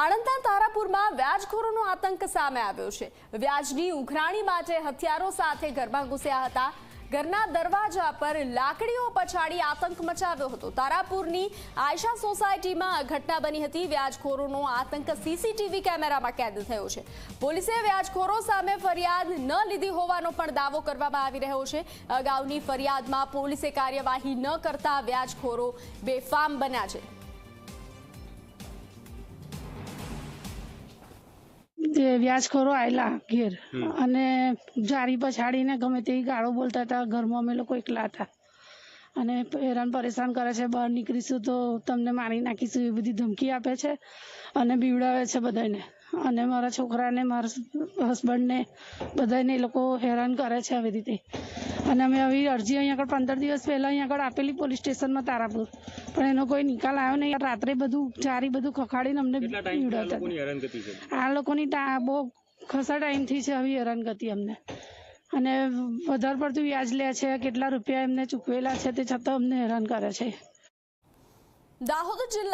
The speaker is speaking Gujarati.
આણંદના તારાપુરમાં વ્યાજખોરોનો આતંક સામે આવ્યો છે. વ્યાજની ઉઘરાણી માટે હથિયારો સાથે ઘરમાં ઘૂસ્યા હતા. ઘરના દરવાજા પર લાકડીઓ પછાડી આતંક મચાવ્યો હતો. તારાપુરની આયશા સોસાયટીમાં ઘટના બની હતી. વ્યાજખોરોનો આતંક સીસીટીવી કેમેરામાં કેદ થયો છે. પોલીસે વ્યાજખોરો સામે ફરિયાદ ન લીધી હોવાનો પણ દાવો કરવામાં આવી રહ્યો છે. અગાઉની ફરિયાદમાં પોલીસે કાર્યવાહી ન કરતા વ્યાજખોરો બેફામ બન્યા છે. તે વ્યાજખોરો આવેલા ઘેર. અને જારી પછાડીને ગમે તે ગાળો બોલતા હતા ઘરમાં અમે લોકો એકલા હતા. અને હેરાન પરેશાન કરે છે બહાર નીકળીશું તો તમને મારી નાખીશું એ બધી ધમકી આપે છે અને બીવડાવે છે બધાને અને મારા છોકરાને મારા હસબન્ડને બધાને એ લોકો હેરાન કરે છે આવી રીતે. અને અમે આવી અરજી અહીંયા આગળ પંદર દિવસ પહેલાં અહીંયા આગળ આપેલી પોલીસ સ્ટેશનમાં તારાપુર. પણ એનો કોઈ નિકાલ આવ્યો નહીં. રાત્રે બધું ચારી બધું ખખાડીને અમને કેટલા ટાઈમથી આ લોકોની બહુ ખસા ટાઈમથી છે આવી હેરાનગતિ અમને. અને વધારે પડતું વ્યાજ લે છે કેટલા રૂપિયા એમને ચૂકવેલા છે તે છતાં અમને હેરાન કરે છે. દાહોદ જિલ્લા